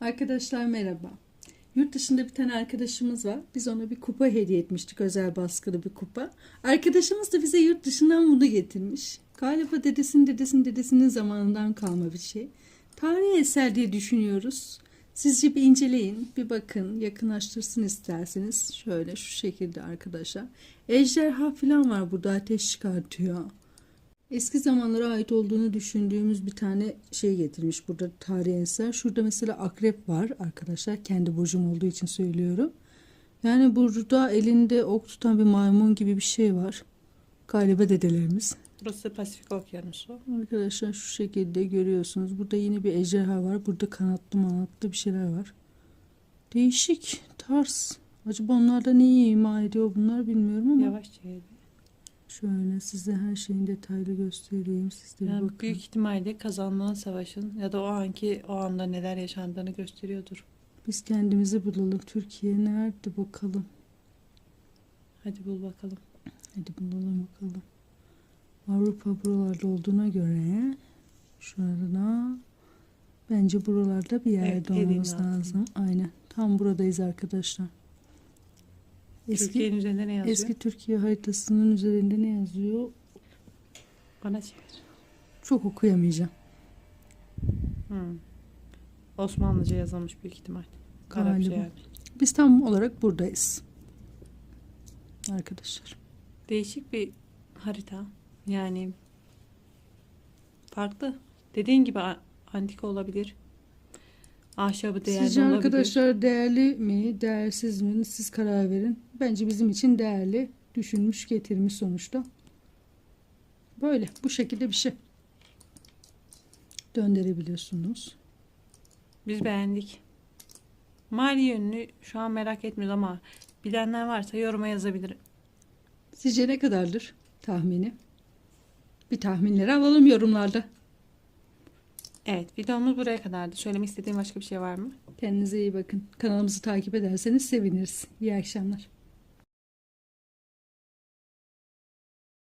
Arkadaşlar merhaba. Yurt dışında bir tane arkadaşımız var. Biz ona bir kupa hediye etmiştik. Özel baskılı bir kupa. Arkadaşımız da bize yurt dışından bunu getirmiş. Galiba dedesinin dedesinin dedesinin zamanından kalma bir şey. Tarihi eser diye düşünüyoruz. Sizce bir inceleyin, bir bakın, yakınlaştırsın isterseniz. Şöyle şu şekilde arkadaşlar. Ejderha falan var burada ateş çıkartıyor. Eski zamanlara ait olduğunu düşündüğümüz bir tane şey getirmiş burada tarihi eser. Şurada mesela akrep var arkadaşlar. Kendi burcum olduğu için söylüyorum. Yani burada elinde ok tutan bir maymun gibi bir şey var. Galiba dedelerimiz. Burası Pasifik Okyanusu. Arkadaşlar şu şekilde görüyorsunuz. Burada yine bir ejderha var. Burada kanatlı manatlı bir şeyler var. Değişik tarz. Acaba onlar da neyi ima ediyor bunlar bilmiyorum ama. Yavaşça yedi. Şöyle size her şeyin detaylı göstereyim. Siz de Yani bakın. büyük ihtimalle kazanılan savaşın ya da o anki o anda neler yaşandığını gösteriyordur. Biz kendimizi bulalım. Türkiye nerede bakalım. Hadi bul bakalım. Hadi bulalım bakalım. Avrupa buralarda olduğuna göre şurada bence buralarda bir yerde Evet, olmamız lazım. Aynen. Tam buradayız arkadaşlar. Eski Türkiye'nin üzerinde ne yazıyor? eski Türkiye haritasının üzerinde ne yazıyor? Bana çevir. Çok okuyamayacağım. Hmm. Osmanlıca yazılmış büyük ihtimal. Arapça Galiba. yani. Biz tam olarak buradayız. Arkadaşlar. Değişik bir harita. Yani farklı. Dediğin gibi antika olabilir. Ahşabı değerli Sizce olabilir. arkadaşlar değerli mi, değersiz mi? Siz karar verin. Bence bizim için değerli. Düşünmüş, getirmiş sonuçta. Böyle, bu şekilde bir şey. Döndürebiliyorsunuz. Biz beğendik. Mali yönünü şu an merak etmiyoruz ama bilenler varsa yoruma yazabilir. Sizce ne kadardır tahmini? Bir tahminleri alalım yorumlarda. Evet videomuz buraya kadardı. Söylemek istediğin başka bir şey var mı? Kendinize iyi bakın. Kanalımızı takip ederseniz seviniriz. İyi akşamlar.